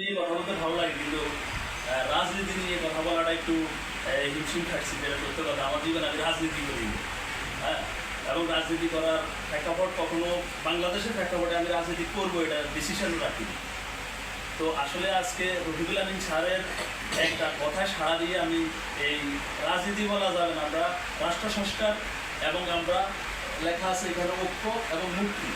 নিয়ে কথা বলতে ভালো লাগে, কিন্তু রাজনীতি নিয়ে কথা বলাটা একটু হিমশিম খাচ্ছি যেটা সত্য কথা, আমার জীবনে আমি রাজনীতি করি। হ্যাঁ? এবং রাজনীতি করার প্রেক্ষাপট কখনো বাংলাদেশের প্রেক্ষাপটে আমি রাজনীতি করব, এটা ডিসিশন রাখি। তো আসলে আজকে রফিকুল আমিন স্যারের একটা কথায় সাড়া দিয়ে আমি এই রাজনীতি বলা যাবে না। আমরা রাষ্ট্র সংস্কার এবং আমরা লেখা আছে এখানে ঐক্য এবং মুক্তি।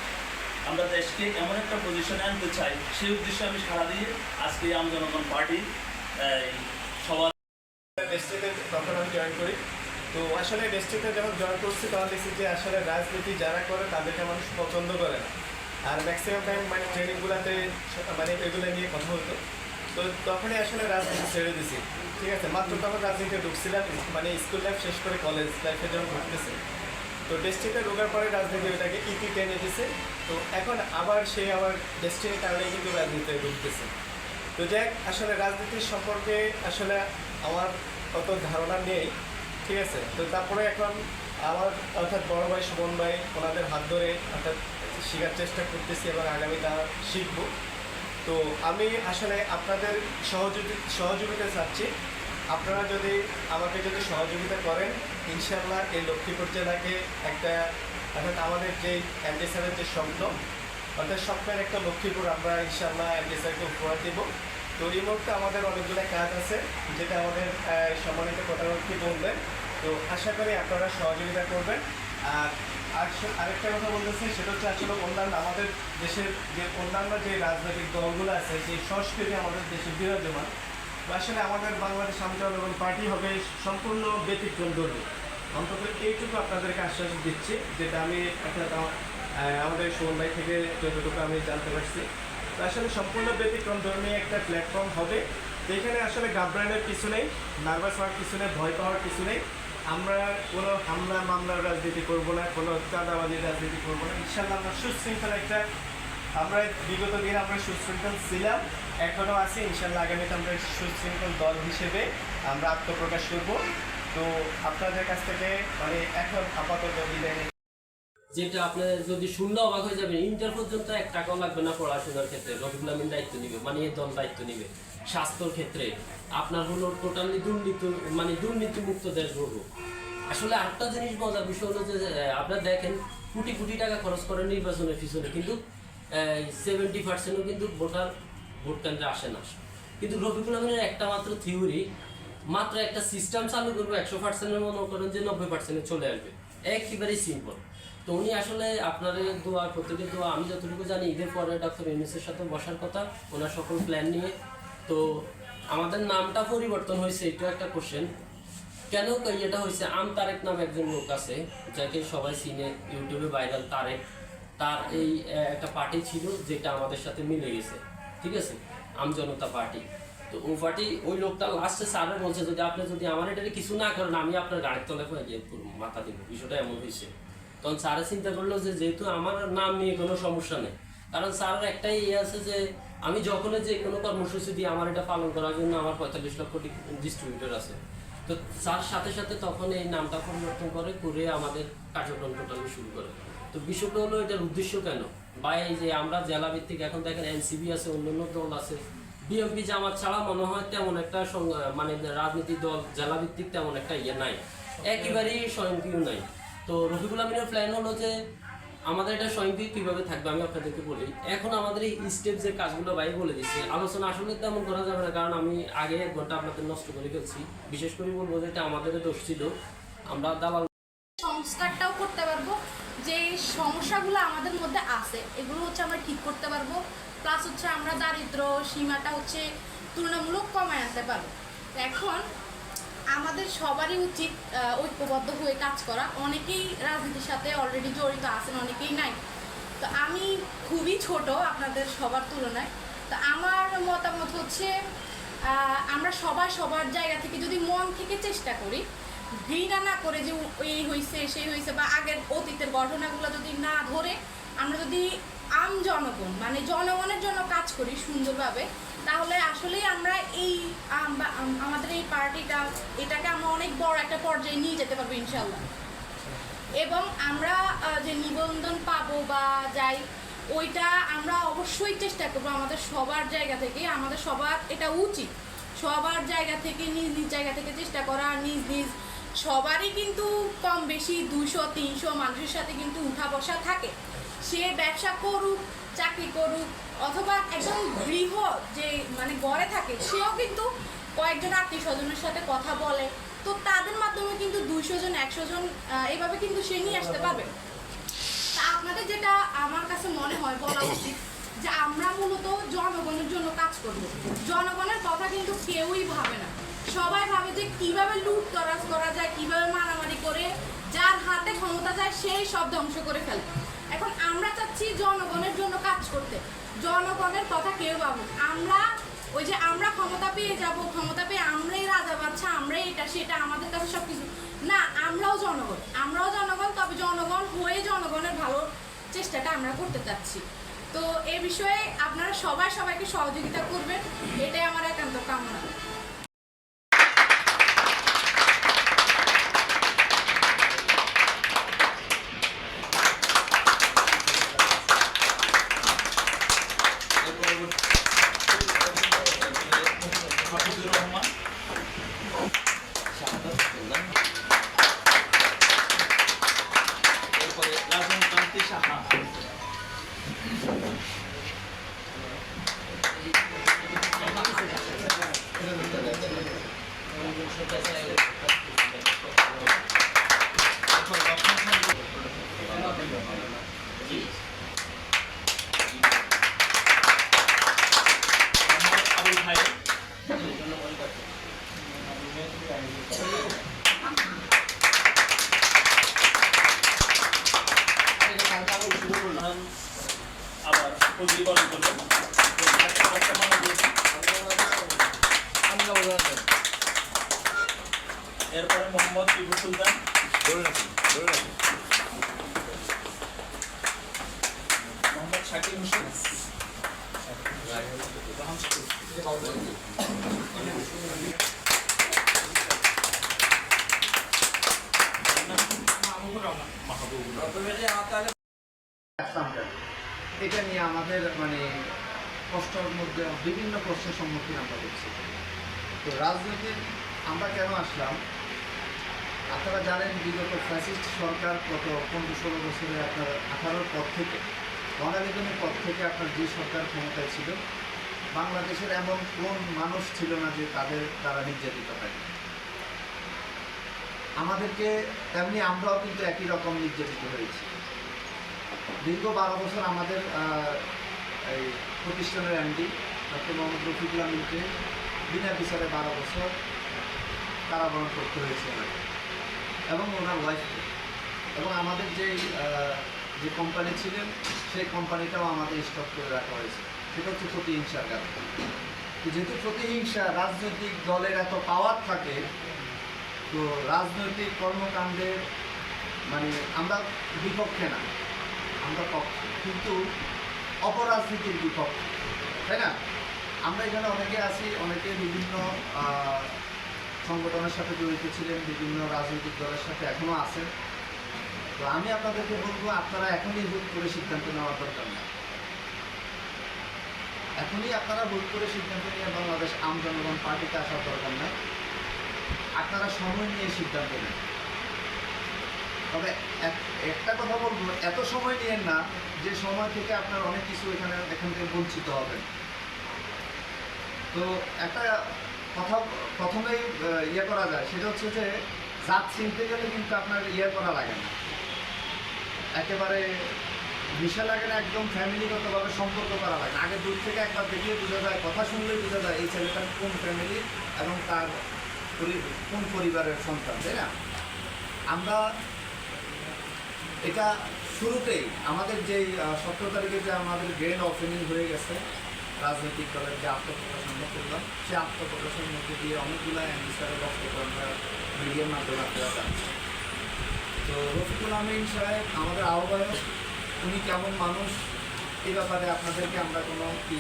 আমরা দেশকে এমন একটা পজিশনে আনতে চাই, সেই উদ্দেশ্যে আমি সাড়া দিয়ে আজকে আম জনগণ পার্টি ডেস্টিতে তখন আমি জয়েন করি। তো আসলে ডেস্টিতে যখন জয়েন করছি, তখন দেখছি যে আসলে রাজনীতি যারা করে, তাদেরকে মানুষ পছন্দ করে না। আর ম্যাক্সিমাম টাইম মানে ট্রেনিংগুলোতে মানে এগুলো নিয়ে কথা হতো তো তখনই আসলে রাজনীতি ছেড়ে দিছি। ঠিক আছে? মাত্র তখন রাজনীতিতে ঢুকছিলাম মানে স্কুল লাইফ শেষ করে কলেজ লাইফে যখন ঢুকতেছে তো ডেস্টিতে ঢোকার পরে রাজনীতি ওটাকে ইতি টেনে দিছে। তো এখন আবার সে আবার ডেস্টিনির কারণে কিন্তু রাজনীতিতে ঢুকতেছে তো যাক আসলে রাজনীতির সম্পর্কে আসলে আমার অত ধারণা নেই, ঠিক আছে? তো তারপরে এখন আমার অর্থাৎ বড় ভাই সুমন ভাই, ওনাদের হাত ধরে অর্থাৎ শেখার চেষ্টা করতেছি এবং আগামীতে তা শিখব। তো আমি আসলে আপনাদের সহযোগী সহযোগিতা চাচ্ছি। আপনারা যদি আমাকে যদি সহযোগিতা করেন ইনশাল্লাহ এই লক্ষ্মীপুর জেলাকে একটা, অর্থাৎ আমাদের যে এমডি স্যারের যে স্বপ্ন, অর্থাৎ স্বপ্নের একটা লক্ষ্মীপুর আমরা ইনশাল্লাহ এমডি স্যারকে উপহার দেব। তো এই মুহূর্তে আমাদের অনেকগুলো কাজ আছে, যেটা আমাদের সম্মানিত প্রধানমন্ত্রী বলবেন তো আশা করি আপনারা সহযোগিতা করবেন। আর আর- আরেকটা কথা বলতেছি, সেটা হচ্ছে আসলে অন্যান্য আমাদের দেশের যে অন্যান্য যে রাজনৈতিক দলগুলো আছে সেই সংস্কৃতি আমাদের দেশে বিরাজমান আসলে আমাদের বাংলাদেশ আন্দোলন পার্টি হবে সম্পূর্ণ ব্যতিক্রম ধর্মী। অন্তত এইটুকু আপনাদেরকে আশ্বাস দিচ্ছি, যেটা আমি আমার- আমাদের সুমন ভাই থেকে যতটুকু আমি জানতে পারছি। আসলে সম্পূর্ণ ব্যতিক্রম ধর্মী একটা প্ল্যাটফর্ম হবে, যেখানে আসলে ঘাবড়ানোর কিছু নেই নার্ভাস হওয়ার কিছু নেই, ভয় পাওয়ার কিছু নেই। আমরা কোনো হামলা, মামলার রাজনীতি করব না, কোনো চাঁদাবাজির রাজনীতি করব না। ইনশাল্লাহ আমরা সুশৃঙ্খল একটা, আমরা বিগত দিন আমরা সুশৃঙ্খল ছিলাম। এখনও আছে ইনশাল্লাহ আগামীতে আমরা সুশৃঙ্খল দল হিসেবে আমরা আত্মপ্রকাশ করব। তো আপনাদের কাছ থেকে মানে এখন আপাতত বিদায় যেটা আপনি যদি শুনলে অবাক হয়ে যাবেন ইন্টার পর্যন্ত এক টাকাও লাগবে না পড়াশোনার ক্ষেত্রে, রবিউল আমিন দায়িত্ব নিবে মানে এই দল দায়িত্ব নিবে, স্বাস্থ্যর ক্ষেত্রে। আপনার হলো টোটালি দুর্নীতি মানে দুর্নীতিমুক্ত দেশ গড়ব। আসলে আরেকটা জিনিস মজার বিষয় হলো যে আপনারা দেখেন, কোটি কোটি টাকা খরচ করেন নির্বাচনের পিছনে, কিন্তু সেভেন্টি পার্সেন্টও কিন্তু ভোটার ভোট কেন্দ্রে আসে না। কিন্তু রফিকুল আমিনের একটা মাত্র থিওরি মাত্র একটা সিস্টেম চালু করব, একশো পার্সেন্টের মনে করেন যে নব্বই পার্সেন্টে চলে আসবে। একেবারেই সিম্পল তো উনি আসলে আপনাদের দোয়া, প্রত্যেকের দোয়া, আমি যতটুকু জানি, ঈদের পরে ডক্টর ইউনিসের সাথে বসার কথা, ওনার সকল প্ল্যান নিয়ে। তো আমাদের নামটা পরিবর্তন হয়েছে এটা একটা কোশ্চেন কেন এটা হয়েছে? আম তারেক নামে একজন লোক আছে, যাকে সবাই চিনে, ইউটিউবে ভাইরাল তারেক। তার এই একটা পার্টি ছিল, যেটা আমাদের সাথে মিলে গেছে। ঠিক আছে? আম জনতা পার্টি। তো ও পার্টি, ওই লোকটা লাস্টে স্যারে বলছে, যদি আপনি যদি আমার এটা কিছু না করেন, আমি আপনার গাড়ির তলে গিয়ে মাথা দিব। বিষয়টা এমন হয়েছে। তখন স্যারে চিন্তা করল যে, যেহেতু আমার নাম নিয়ে কোনো সমস্যা নেই, কারণ স্যারের একটাই ইয়ে আছে যে, আমি যখনই যে কোনো কর্মসূচি দিয়ে আমার এটা পালন করার জন্য আমার পঁয়তাল্লিশ লক্ষ ডিস্ট্রিবিউটর আছে। তো তার সাথে সাথে তখন এই নামটা পরিবর্তন করে করে আমাদের কার্যক্রম টোটালি শুরু করে। তো বিষয়টা হলো, এটার উদ্দেশ্য কেন? বা এই যে আমরা জেলা ভিত্তিক এখন দেখেন এনসিবি আছে অন্যান্য দল আছে। বিএনপি জামাত ছাড়া মনে হয় তেমন একটা মানে রাজনীতি দল জেলা ভিত্তিক তেমন একটা ইয়ে নাই। একেবারেই স্বয়ংক্রিয় নাই। তো রফিকুল আমিনের প্ল্যান হলো যে আমাদের এটা স্বয়ংক্রিয় কীভাবে থাকবে, আমি আপনাদেরকে বলি। এখন আমাদের এই স্টেপ যে কাজগুলো ভাই বলে দিচ্ছে আলোচনা আসলে তেমন করা যাবে না, কারণ আমি আগে এক ঘণ্টা আপনাদের নষ্ট করে ফেলছি। বিশেষ করে বলব যে এটা আমাদের দোষ ছিল। আমরা দালাল সংস্কারটাও করতে পারব যে সমস্যাগুলো আমাদের মধ্যে আছে, এগুলো হচ্ছে আমরা ঠিক করতে পারব। প্লাস হচ্ছে আমরা দারিদ্র, সীমাটা হচ্ছে তুলনামূলক কমায় আনতে পারব। এখন আমাদের সবারই উচিত ঐক্যবদ্ধ হয়ে কাজ করা। অনেকেই রাজনীতির সাথে অলরেডি জড়িত আছেন, অনেকেই নাই। তো আমি খুবই ছোট আপনাদের সবার তুলনায়। তো আমার মতামত হচ্ছে আমরা সবাই সবার জায়গা থেকে যদি মন থেকে চেষ্টা করি ঘৃণা না করে যে এই হয়েছে সেই হয়েছে বা আগের অতীতের ঘটনাগুলো যদি না ধরে, আমরা যদি আম জনগণ মানে জনগণের জন্য কাজ করি সুন্দরভাবে, তাহলে আসলেই আমরা এই আমাদের এই পার্টিটা, এটাকে আমরা অনেক বড় একটা পর্যায়ে নিয়ে যেতে পারব ইনশাল্লাহ এবং আমরা যে নিবন্ধন পাবো বা যাই, ওইটা আমরা অবশ্যই চেষ্টা করব আমাদের সবার জায়গা থেকে, আমাদের সবার, এটা উচিত। সবার জায়গা থেকে, নিজ নিজ জায়গা থেকে চেষ্টা করা, নিজ নিজ সবারই কিন্তু কম বেশি দুশো তিনশো মানুষের সাথে কিন্তু উঠা বসা থাকে। সে ব্যবসা করুক, চাকরি করুক, অথবা একদম গৃহ যে মানে গড়ে থাকে, সেও কিন্তু কয়েকজন আত্মীয় স্বজনের সাথে কথা বলে। তো তাদের মাধ্যমে কিন্তু দুইশো জন, একশো জন এইভাবে কিন্তু সে নিয়ে আসতে পারবে। তা আপনাদের যেটা আমার কাছে মনে হয় বলা উচিত যে আমরা মূলত জনগণের জন্য কাজ করব। জনগণের কথা কিন্তু কেউই ভাবে না সবাই ভাবে যে কীভাবে লুট তরাজ করা যায়, কীভাবে মারামারি করে, যার হাতে ক্ষমতা যায় সেই সব ধ্বংস করে ফেলে। এখন আমরা চাচ্ছি জনগণের জন্য কাজ করতে। জনগণের কথা কেউ ভাবুক আমরা ওই যে আমরা ক্ষমতা পেয়ে যাব, ক্ষমতা পেয়ে আমরাই রাজা বাচ্চা, আমরাই এটা, সেটা, আমাদের কাছে সব কিছু না, আমরাও জনগণ। আমরাও জনগণ, তবে জনগণ হয়ে জনগণের ভালো চেষ্টাটা আমরা করতে চাচ্ছি। তো এ বিষয়ে আপনারা সবাই সবাইকে সহযোগিতা করবেন। এটাই আমার একান্ত কামনা। প্রধান আবার উদ্দীপন করবেন। এরপরে মোহাম্মদ টিপু সুলতান মোহাম্মদ শাকির হোসেন কেন? এটা নিয়ে আমাদের মানে কষ্টের মধ্যে বিভিন্ন প্রশ্নের সম্মুখীন আমরা হচ্ছি। তো রাজনীতির আমরা কেন আসলাম? আপনারা জানেন বিগত ফ্যাসিস্ট সরকার গত পনেরো ষোলো বছরে আপনার আঠারোর পর থেকে গণাবেদনের পর থেকে আপনার যে সরকার ক্ষমতায় ছিল, বাংলাদেশের এমন কোন মানুষ ছিল না যে তাদের তারা নির্যাতিত হয়। আমাদেরকে তেমনি আমরাও কিন্তু একই রকম নির্যাতিত হয়েছি। দীর্ঘ বারো বছর আমাদের এই প্রতিষ্ঠানের এমডি ডক্টর মোহাম্মদ রফিকুল আমিনকে বিনা বিচারে বারো বছর কারাবরণ করতে হয়েছে এবং ওনার ওয়াইফকে এবং আমাদের আহ, যে কোম্পানি ছিলেন সেই কোম্পানিটাও আমাদের স্টপ করে রাখা হয়েছে। সেটা হচ্ছে প্রতিহিংসার কারণে। যেহেতু প্রতিহিংসা রাজনৈতিক দলের এত পাওয়ার থাকে তো রাজনৈতিক কর্মকাণ্ডের মানে আমরা বিপক্ষে না। আমরা পক্ষে, কিন্তু অপরাজনীতির বিপক্ষে, তাই না? আমরা এখানে অনেকে আছি, অনেকে বিভিন্ন সংগঠনের সাথে জড়িত ছিলেন, বিভিন্ন রাজনৈতিক দলের সাথে এখনও আছেন। তো আমি আপনাদেরকে বলব, আপনারা এখনই হুট করে সিদ্ধান্ত নেওয়ার দরকার না এখনই আপনারা হুট করে সিদ্ধান্ত নিয়ে বাংলাদেশ আম জনগণ পার্টিতে আসার দরকার নাই। আপনারা সময় নিয়ে সিদ্ধান্ত নেন। তবে এক- একটা কথা বলব, এত সময় নিয়েন না যে সময় থেকে আপনার অনেক কিছু এখানে, এখান থেকে বঞ্চিত হবেন। তো একটা কথা, প্রথমেই ইয়ে করা যায়, সেটা হচ্ছে যে জাত চিনতে গেলে কিন্তু আপনার ইয়ে করা লাগে না। একেবারে মিশা লাগে না, একদম ফ্যামিলিগতভাবে সম্পর্ক করা লাগে। আগে দূর থেকে একবার দেখলে বোঝা যায়, কথা শুনলে বোঝা যায় এই ছেলেটার কোন ফ্যামিলি এবং তার কোন পরিবারের সন্তান, তাই না? আমরা এটা শুরুতেই আমাদের যেই সতেরো তারিখে যে আমাদের গ্রেন্ড ওপেনিং হয়ে গেছে, রাজনৈতিক দলের যে আত্মপ্রকাশ আমরা করলাম, সেই আত্মপ্রকাশের মধ্যে দিয়ে অনেকগুলো অ্যান্সারের বক্তব্য আমরা মিডিয়ার মাধ্যমে আপনারা পাচ্ছি তো রফিকুল আমিন সাহেব, আমাদের আহ্বায়ক, উনি কেমন মানুষ? এ ব্যাপারে আপনাদেরকে আমরা কোনো কি,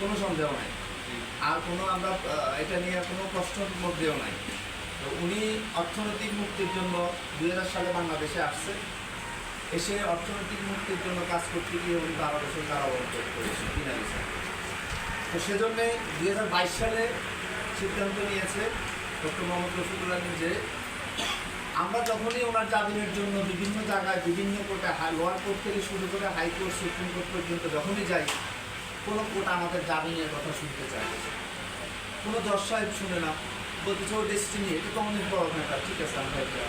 কোনো সন্দেহ নাই। আর কোনো আমরা এটা নিয়ে কোনো কষ্টের মধ্যেও নাই। তো উনি অর্থনৈতিক মুক্তির জন্য দু হাজার সালে বাংলাদেশে আসছে। এসে অর্থনৈতিক মুক্তির জন্য কাজ করতে গিয়ে উনি বারো বছর কারাবরণ করেছেন কিনা তো সেজন্যে দুই হাজার বাইশ সালে সিদ্ধান্ত নিয়েছে ডক্টর মোহাম্মদ রফিকুল্লাহ যে আমরা যখনই ওনার জামিনের জন্য বিভিন্ন জায়গায় বিভিন্ন কোর্টে হাই লোয়ার কোর্ট থেকে শুরু করে হাইকোর্ট সুপ্রিম কোর্ট পর্যন্ত যখনই যাই, কোনো কোর্ট আমাদের জামিনের কথা শুনতে চায় কোনো জজ সাহেব শুনে না, বলতেছে ও ডেস্টিনি এটা তো অনেক বড় ম্যাটার ঠিক আছে, আমরা এটা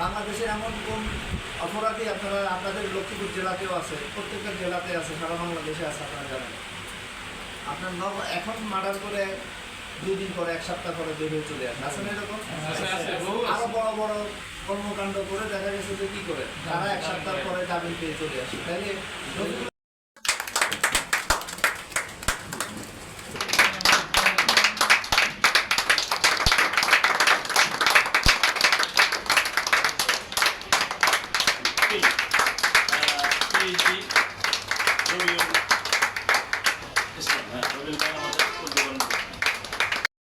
বাংলাদেশে এমন কোন অপরাধী আপনারা আপনাদের লক্ষ্মীপুর জেলাতেও আছে? প্রত্যেকটা জেলাতে আছে সারা বাংলাদেশে আছে আপনারা জানেন। আপনার নব এখন মার্ডার করে দুই দিন পরে এক সপ্তাহ পরে বের হয়ে চলে আসে। আসেন এরকম? আরও বড় বড় কর্মকাণ্ড করে দেখা গেছে যে কি করে? তারা এক সপ্তাহ পরে জামিন পেয়ে চলে আসে। তাইলে